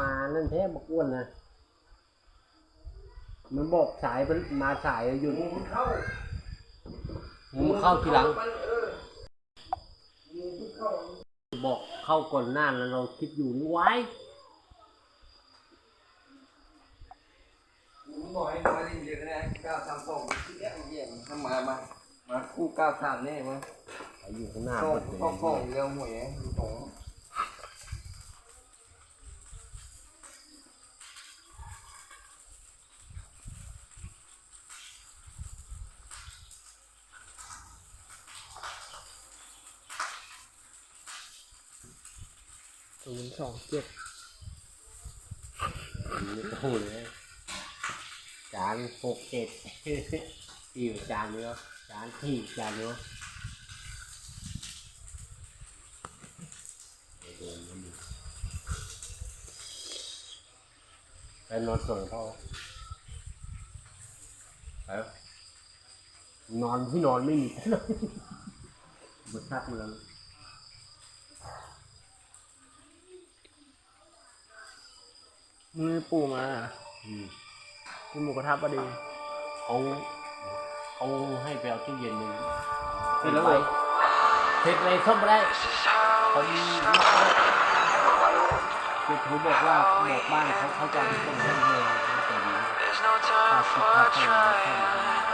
มานั่นแท้บอกอ้วนนะ มันบอกสายมันมาสายอยู่หมูมันเข้ามึงเข้าทีหลังมันเออหมูมันเข้าบอกเข้าก่อนหน้าแล้วเราคิดอยู่นี่ไว้หมูมันบอกให้มาเรียนๆก็ได้เก้าสามสองที่แรกเยี่ยมถ้ามามามาคู่เก้าสามแน่มั้งไปอยู่ข้างหน้าข้อหมดเลยข้อข้อเรือหมวยอยู่ตรง สองเจ็ดไม่ต้องเลยจานหกเจ็ดที่อยู่จานเนื้อจานที่จานเนื้อไปนอนส่งเขาไปนอนที่นอนไม่มีบุทักเมือง มือปู่มาอืมกินหมูกระทะพอดีเขาเขาให้ไปเอาตู้เย็นหนึ่งเสร็จแล้วไปเหรอเสร็จเลยซ่อมไม่ได้ผมคือเขาบอกว่าบอกบ้านเขาเขาจะเอาไปส่งให้เลยแต่ดี There's no ถ้า time คิด for ค่าเข้า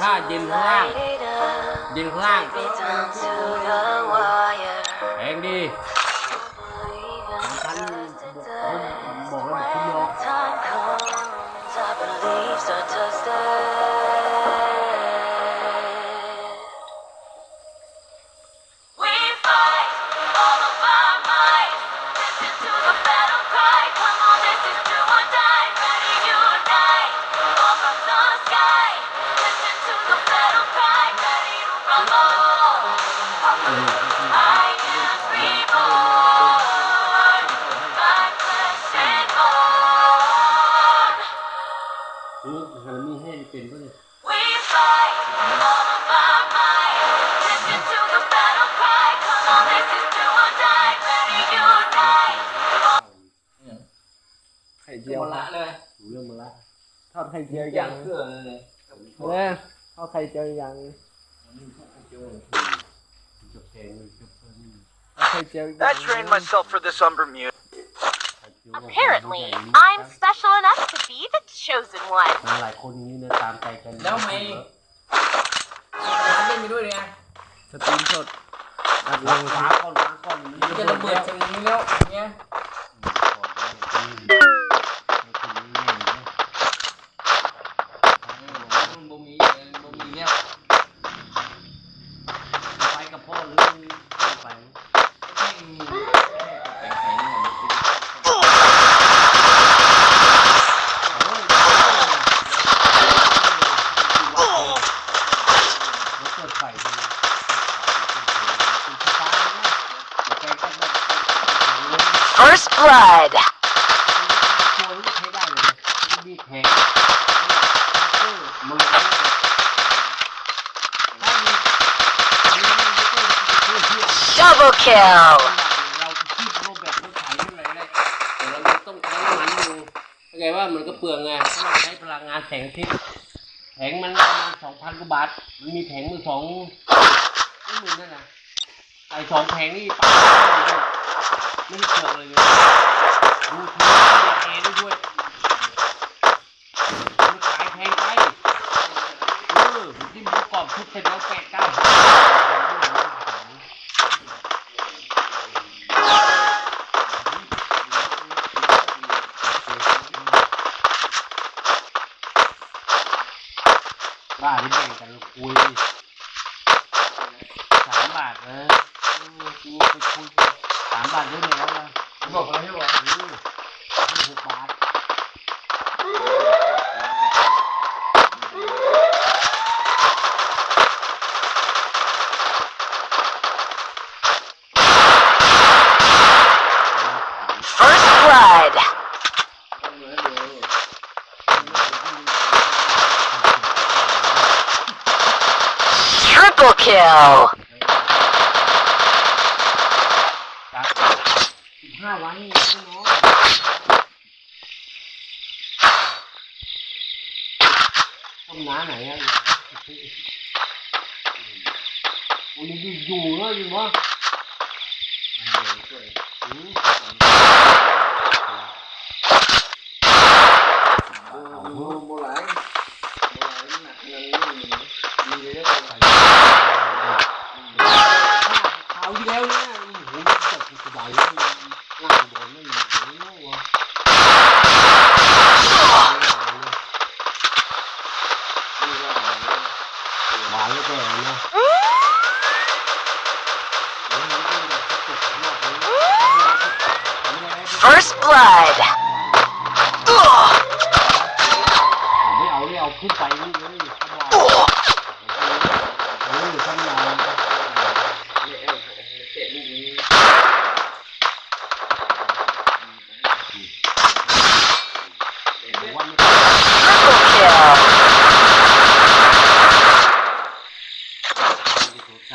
ถ้าถ้าเย็นข้างล่าง Light it up. เย็นข้างล่าง Take me down to the wire. แพงดี ไข่เจียวหมดละเลยรู้เรื่องมาละทอดไข่เจียวยัยังงเครื่องเลยเนี่ยทอดไข่เจียวยังจะแพงมันจะเพิ่มทอดไข่เจียวยัง I trained myself for this on Bermuda. Apparently, I'm special enough to be the chosen one. มาหลายคนนี้นะตามใจกันแล้วไม่ร้านเล่นไปด้วยเลยนะสตรีมสดอัดลัลังงฟ้าก้อนฟ้าก้อนมันจะระเบิดตรงนี้แล้วเนี่ยบ่มีบ่มีเนี่ย ไปกับพ่อหรือไป ไม่มีแต่งไข่นี่มัน รถเปิดไฟดูคุณฟ้าเนี่ยแกก็แบบ First blood. ตัวนี้ใช้ได้เลยมีแข็งมันถ้ามีถ้ามีเพื่อเที่ยว Double kill. เราคิดรูปแบบรถไถอะไรได้แต่เราต้องใช้น้ำมันอยู่เข้าใจว่ามันก็เปลืองไงเพราะเราใช้พลังงานแสงอาทิตย์แผงมันประมาณสองพันกว่าบาท มันมีแผงมือสองไม่หมื่นนั่นนะไอ้สองแผงนี่ปา ไม่ได้เปลืองเลยเนี่ยดูทีเอได้ด้วยมันขายแพงไปเออที่มันประกอบชุดเสร็จแล้วแปดเก้าพัน บ้าที่แบ่งกันคุยสามบาทเออเออกูไปคุยสามบาทได้ไหมแล้วล่ะ บอกอะไรให้บอก เออให้หกบาท First blood. Triple kill. ครับ สิบห้าวันนี่ไม่น้อยต้มน้ำไหนอะ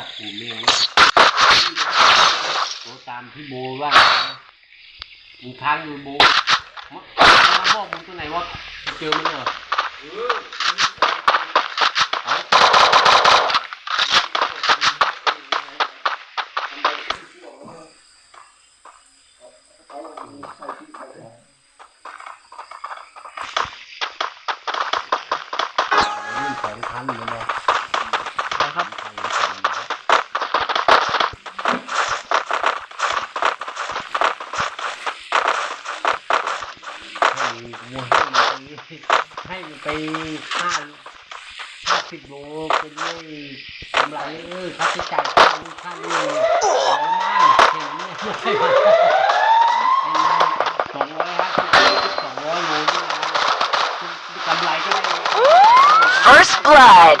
สักกูเมงโทรตามพี่โบว่ามึงค้างอยู่โบมาบอกมึงตัวไหนวะเจอมันเหรอนี่แสงพันเลยนะ นะครับ ให้วัวให้มัน ไปห้าห้าสิบโลเป็นเรื่กำไรเออค่าใช้จ่ายค่านู่นค่านี่เอามากเห็นเนี่ไอ้สองร้อยห้าสิบสองร้อยโลนี่นะกำไรก็ได้ First blood.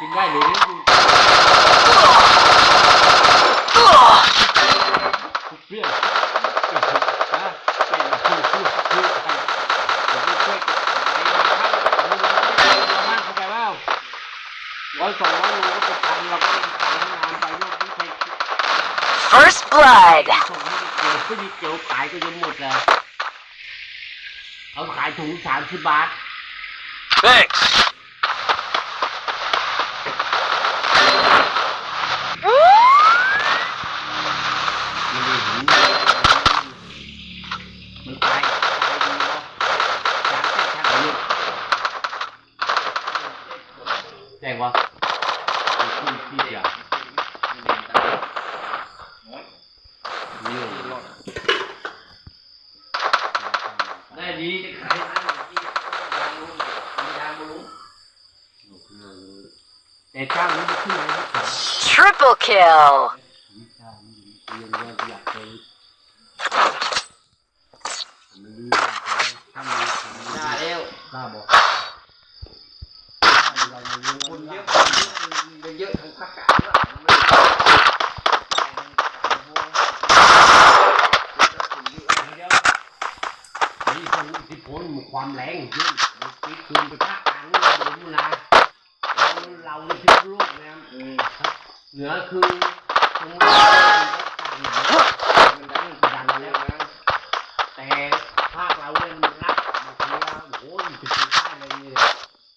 ได้หรือเปรี้ยวนะเป็นผู้ผู้ผู้ใครเดี๋ยวไปช่วยไอ้ข้าวเราเราบ้านเข้าใจว่าร้อยสองร้อยโลก็จะพันเราก็ทำงานไปโลกที่ใคร First blood. ส่งให้เกี่ยวขึ้นเกี่ยวขายก็จะหมดแล้วเอาขายถุงสามสิบบาท thanks แค่แค่ไหนเนี่ยแจ้งวะพี่เดียวนี่ได้ดีจะขายร้านไหนที่ยางลุงยางลุงแต่เจ้านี้จะขึ้นไหนครับ Triple kill. เจ้านี้เรียนว่าอยากไปไม่รู้ถ้ามีทำได้แล้วกล้าบอกเราไม่รู้ คนเย ว่า อะเยอะทั้งภาคกลางแล้ว เดี๋ยวนี่คนที่พ้น ความแรงจริงมันปิดคืนไปภาคกลางนี่เราดูนะเราเราในพิษโลกนะครับเหนือคือตรงนี้มันดังดังแล้วนะแต่ภาคเราเนี่ยมันรักบางทีเราโอ้ยจะไปได้เลยเนี่ย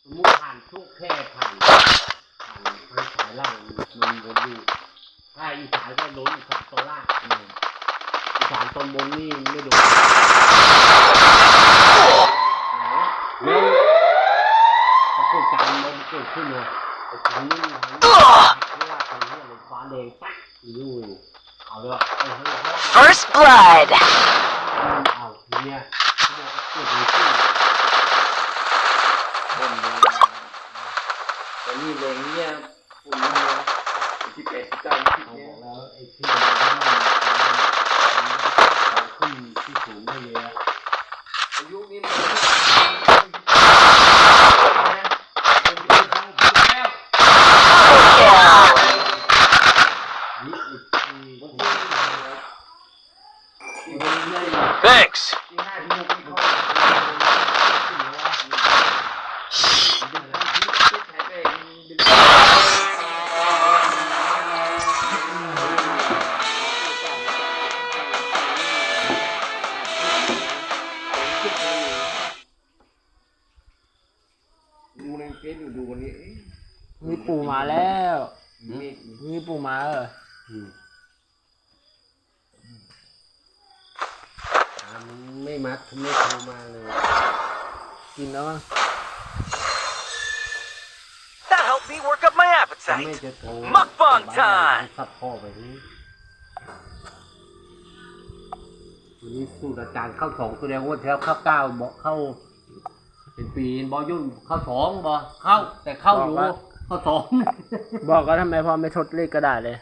สมมติผ่านช่วงแค่ผ่านผ่านทางสายล่างมันโดนอยู่ถ้าอีสานก็โดนอีสานตอนล่างอีสานตอนบนนี่ไม่โดนแล้ว พอเกิดการมันเกิดขึ้นเลยไอ้ทางนี้ทางนี้เพราะว่าตอนนี้มันฟ้าแดงปั๊กอยู่เอาเลยเอาเลย First blood. เอาทีเนี้ยเขาบอกว่าเกิดอะไรขึ้นคนดูแต่นี่แรงเนี่ยผมนี่นะที่แปดสิบเก้าที่เขาเนี้บยอกแล้วไอ้ที่มันขึ้นที่สูงได้เลย ดไม่โทรมาเลย กินแล้วมั้ง That helped me work up my ไม่ appetite. จะโทร Mukbang time สับพ่อไปนี่วันนี้สูตรอาจารย์เข้าสองตัวเดียวงวันที่แล้วเข้าเก้าบอกเข้า เป็นปีนบอยุ่นเข้าสองบอเข้า แต่เข้าอยู่เข้าสอง บอกก็ทำไมพ่อไม่ทดเลขกระดาษเลย